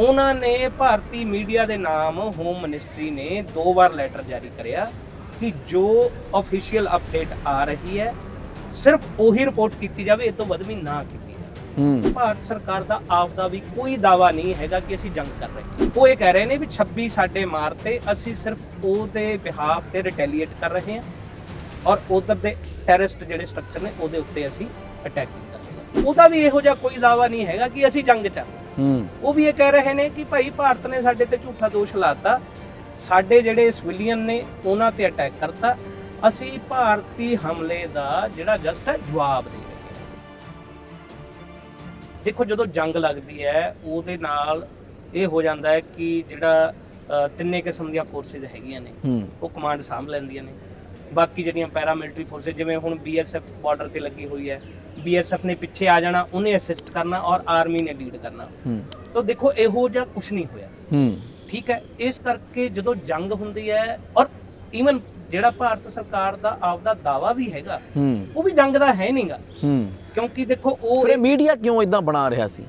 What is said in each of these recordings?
ਉਹਨਾਂ ਨੇ ਭਾਰਤੀ ਮੀਡੀਆ ਦੇ ਨਾਮ ਹੋਮ ਮਿਨਿਸਟਰੀ ਨੇ ਦੋ ਵਾਰ ਲੈਟਰ ਜਾਰੀ ਕਰਿਆ ਕਿ ਜੋ ਅਫੀਸ਼ੀਅਲ ਅਪਡੇਟ ਆ ਰਹੀ ਹੈ ਸਿਰਫ ਉਹੀ ਰਿਪੋਰਟ ਕੀਤੀ ਜਾਵੇ ਇਹ ਤੋਂ ਵੱਧ ਵੀ ਨਾ ਕੀਤੀ ਜਾਵੇ। ਭਾਰਤ ਸਰਕਾਰ ਦਾ ਆਪ ਦਾ ਵੀ ਕੋਈ ਦਾਵਾ ਨਹੀਂ ਹੈਗਾ ਕਿ ਅਸੀਂ ਜੰਗ ਕਰ ਰਹੇ ਹਾਂ। ਉਹ ਇਹ ਕਹਿ ਰਹੇ ਨੇ ਵੀ 26 ਸਾਡੇ ਮਾਰਤੇ ਅਸੀਂ ਸਿਰਫ ਉਹਦੇ ਬਿਹਾਫ ਤੇ ਰਿਟੈਲੀਏਟ ਕਰ ਰਹੇ ਹਾਂ ਔਰ ਉਧਰ ਦੇ ਟੈਰਰਿਸਟ ਜਿਹੜੇ ਸਟਰਕਚਰ ਨੇ ਉਹਦੇ ਉੱਤੇ ਅਸੀਂ ਅਟੈਕ ਕਰ ਰਹੇ ਹਾਂ। ਉਹਦਾ ਵੀ ਇਹੋ ਜਿਹਾ ਕੋਈ ਦਾਵਾ ਨਹੀਂ ਹੈਗਾ ਕਿ ਅਸੀਂ ਜੰਗ ਚ ਹਾਂ ਹੂੰ ਉਹ ਵੀ ਇਹ ਕਹਿ ਰਹੇ ਨੇ ਕਿ ਭਾਈ ਭਾਰਤ ਨੇ ਸਾਡੇ ਤੇ ਝੂਠਾ ਦੋਸ਼ ਲਾਤਾ। ਸਾਡੇ ਜਿਹੜੇ ਸਿਵਿਲੀਅਨ ਨੇ ਉਹਨਾਂ ਤੇ ਅਟੈਕ ਕਰਤਾ। ਅਸੀਂ ਭਾਰਤੀ ਹਮਲੇ ਦਾ ਜਿਹੜਾ ਜਸਟ ਹੈ ਜਵਾਬ ਦੇ ਰਹੇ ਹਾਂ। ਦੇਖੋ ਜਦੋਂ ਜੰਗ ਲੱਗਦੀ ਹੈ ਉਹਦੇ ਨਾਲ ਇਹ ਹੋ ਜਾਂਦਾ ਹੈ ਕਿ ਜਿਹੜਾ ਅ, ਤਿੰਨੇ ਕਿਸਮ ਦੀਆਂ ਫੋਰਸਿਸ ਹੈਗੀਆਂ ਨੇ ਹੂੰ। ਉਹ ਕਮਾਂਡ ਸਾਂਭ ਲੈਂਦੀਆਂ ਨੇ। ਬਾਕੀ ਜਿਹੜੀਆਂ ਪੈਰਾਮਿਲਟਰੀ ਫੋਰਸਿਸ ਜਿਵੇਂ ਹੁਣ ਬੀਐਸਐਫ ਬਾਰਡਰ ਤੇ ਲੱਗੀ ਹੋਈ ਹੈ ਬੀਐਸਐਫ ਨੇ ਪਿੱਛੇ ਆ ਜਾਣਾ ਉਹਨੇ ਅਸਿਸਟ ਕਰਨਾ ਔਰ ਆਰਮੀ ਨੇ ਲੀਡ ਕਰਨਾ। ਤਾਂ ਦੇਖੋ ਇਹੋ ਜਿਹਾ ਕੁਝ ਨਹੀਂ ਹੋਇਆ। ਠੀਕ ਹੈ ਇਸ ਕਰਕੇ ਜਦੋਂ ਜੰਗ ਹੁੰਦੀ ਹੈ ਔਰ ਈਵਨ ਜਿਹੜਾ ਭਾਰਤ ਸਰਕਾਰ ਦਾ ਆਪਦਾ ਦਾਵਾ ਵੀ ਹੈਗਾ ਉਹ ਵੀ ਜੰਗ ਦਾ ਹੈ ਨਹੀਂਗਾ। ਕਿਉਂਕਿ ਦੇਖੋ ਉਹ ਫਿਰ ਮੀਡੀਆ ਕਿਉਂ ਇਦਾਂ ਬਣਾ ਰਿਹਾ ਸੀ?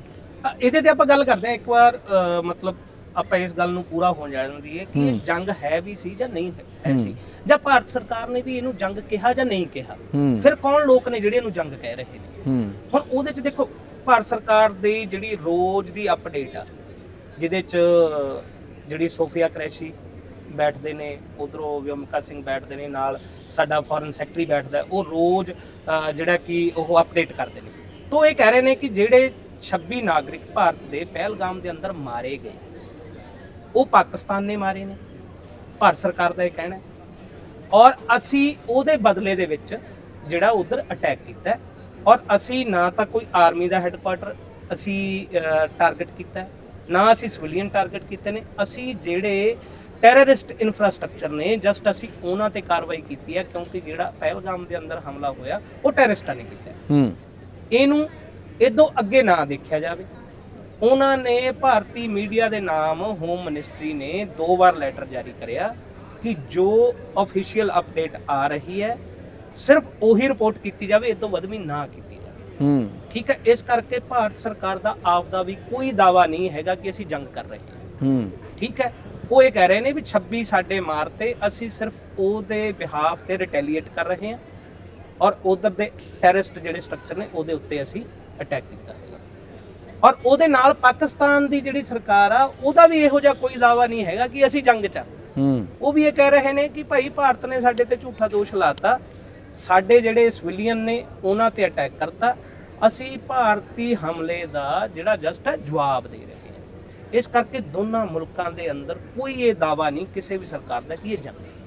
ਇਹਦੇ ਤੇ ਆਪਾਂ ਗੱਲ ਕਰਦੇ ਹਾਂ ਇੱਕ ਵਾਰ ਮਤਲਬ ਆਪਾਂ ਇਸ ਗੱਲ ਨੂੰ ਪੂਰਾ ਹੋ ਜਾਣ ਦੀ ਹੈ ਕਿ ਇਹ। ਜੰਗ ਹੈ ਵੀ ਸੀ ਜਾਂ ਨਹੀਂ ਹੈ-। ਸੀ। ਜਾਂ ਭਾਰਤ ਸਰਕਾਰ ਨੇ ਵੀ ਇਹਨੂੰ ਜੰਗ ਕਿਹਾ ਜਾਂ ਨਹੀਂ ਕਿਹਾ? ਫਿਰ ਕੌਣ ਲੋਕ ਨੇ ਜਿਹੜੇ ਇਹਨੂੰ ਜੰਗ ਕਹਿ ਰਹੇ ਨੇ? ਹੁਣ ਉਹਦੇ ਚ ਦੇਖੋ ਭਾਰਤ ਸਰਕਾਰ ਦੀ ਜਿਹੜੀ ਰੋਜ਼ ਦੀ ਅਪਡੇਟ ਆ ਜਿਹਦੇ ਚ ਜਿਹੜੀ ਸੋਫੀਆ ਕ੍ਰੈਸ਼ੀ ਬੈਠਦੇ ਨੇ ਉਧਰੋਂ ਵਿਮਕਾ ਸਿੰਘ ਬੈਠਦੇ ਨੇ ਨਾਲ ਸਾਡਾ ਫੋਰਨ ਸੈਕਟਰੀ ਬੈਠਦਾ ਉਹ ਰੋਜ਼ ਜਿਹੜਾ ਕਿ ਉਹ ਅਪਡੇਟ ਕਰਦੇ ਨੇ। ਤੋਂ ਇਹ ਕਹਿ ਰਹੇ ਨੇ ਕਿ ਜਿਹੜੇ 26 ਨਾਗਰਿਕ ਭਾਰਤ ਦੇ ਪਹਿਲਗਾਮ ਦੇ ਅੰਦਰ ਮਾਰੇ ਗਏ। ਉਹ ਪਾਕਿਸਤਾਨ ਨੇ ਮਾਰੇ ਨੇ ਭਾਰਤ ਸਰਕਾਰ ਦਾ ਇਹ ਕਹਿਣਾ ਹੈ। ਔਰ ਅਸੀਂ ਉਹਦੇ ਬਦਲੇ ਦੇ ਵਿੱਚ ਜਿਹੜਾ ਉਧਰ ਅਟੈਕ ਕੀਤਾ ਔਰ ਅਸੀਂ ਨਾ ਤਾਂ ਕੋਈ ਆਰਮੀ ਦਾ ਹੈੱਡਕੁਆਟਰ ਅਸੀਂ ਟਾਰਗੇਟ ਕੀਤਾ ਨਾ ਅਸੀਂ ਸਿਵਿਲੀਅਨ ਟਾਰਗੇਟ ਕੀਤੇ ਨੇ ਅਸੀਂ ਜਿਹੜੇ ਟੈਰਰਿਸਟ ਇਨਫਰਾਸਟ੍ਰਕਚਰ ਨੇ ਜਸਟ ਅਸੀਂ ਉਹਨਾਂ ਤੇ ਕਾਰਵਾਈ ਕੀਤੀ ਹੈ ਕਿਉਂਕਿ ਜਿਹੜਾ ਪਹਿਲਗਾਮ ਦੇ ਅੰਦਰ ਹਮਲਾ ਹੋਇਆ ਉਹ ਟੈਰਰਿਸਟਾਂ ਨੇ ਕੀਤਾ ਇਹਨੂੰ ਇਦੋਂ ਅੱਗੇ ਨਾ ਦੇਖਿਆ ਜਾਵੇ ਉਹਨਾਂ ਨੇ ਭਾਰਤੀ ਮੀਡੀਆ ਦੇ ਨਾਮ ਹੋਮ ਮਿਨਿਸਟਰੀ ਨੇ ਦੋ ਵਾਰ ਲੈਟਰ ਜਾਰੀ ਕਰਿਆ ਕਿ ਜੋ ਅਫੀਸ਼ੀਅਲ ਅਪਡੇਟ ਆ ਰਹੀ ਹੈ ਸਿਰਫ ਉਹੀ ਰਿਪੋਰਟ ਕੀਤੀ ਜਾਵੇ ਇਹ ਤੋਂ ਵੱਧ ਵੀ ਨਾ ਕੀਤੀ ਜਾਵੇ। ਹੂੰ। ਠੀਕ ਹੈ ਇਸ ਕਰਕੇ ਭਾਰਤ ਸਰਕਾਰ ਦਾ ਆਪ ਦਾ ਵੀ ਕੋਈ ਦਾਵਾ ਨਹੀਂ ਹੈਗਾ ਕਿ ਅਸੀਂ ਜੰਗ ਕਰ ਰਹੇ ਹਾਂ। ਹੂੰ। ਠੀਕ ਹੈ ਉਹ ਇਹ ਕਹਿ ਰਹੇ ਨੇ ਵੀ 26 ਸਾਡੇ ਮਾਰਤੇ ਅਸੀਂ ਸਿਰਫ ਉਹਦੇ ਬਿਹਾਫ ਤੇ ਰਿਟੈਲੀਏਟ ਕਰ ਰਹੇ ਹਾਂ ਔਰ ਉਧਰ ਦੇ ਟੈਰਰਿਸਟ ਜਿਹੜੇ ਸਟਰਕਚਰ ਨੇ ਉਹਦੇ ਉੱਤੇ ਅਸੀਂ ਅਟੈਕ ਕੀਤਾ। ਔਰ ਉਹਦੇ ਨਾਲ ਪਾਕਿਸਤਾਨ ਦੀ ਜਿਹੜੀ ਸਰਕਾਰ ਆ ਉਹਦਾ ਵੀ ਇਹੋ ਜਿਹਾ ਕੋਈ ਦਾਵਾ ਨਹੀਂ ਹੈਗਾ ਕਿ ਅਸੀਂ ਜੰਗ 'ਚ ਆ। ਹੂੰ। ਉਹ ਵੀ ਇਹ ਕਹਿ ਰਹੇ ਨੇ ਕਿ ਭਾਈ ਭਾਰਤ ਨੇ ਸਾਡੇ ਤੇ ਝੂਠਾ ਦੋਸ਼ ਲਾਤਾ। ਸਾਡੇ ਜਿਹੜੇ ਸਿਵਿਲੀਅਨ ਨੇ ਉਹਨਾਂ ਤੇ ਅਟੈਕ ਕਰਤਾ। ਅਸੀਂ ਭਾਰਤੀ ਹਮਲੇ ਦਾ ਜਿਹੜਾ ਜਸਟ ਹੈ ਜਵਾਬ ਦੇ ਰਹੇ ਹਾਂ। ਇਸ ਕਰਕੇ ਦੋਨਾਂ ਮੁਲਕਾਂ ਦੇ ਅੰਦਰ ਕੋਈ ਇਹ ਦਾਵਾ ਨਹੀਂ ਕਿਸੇ ਵੀ ਸਰਕਾਰ ਦਾ ਕਿ ਇਹ ਜੰਗ ਹੈ।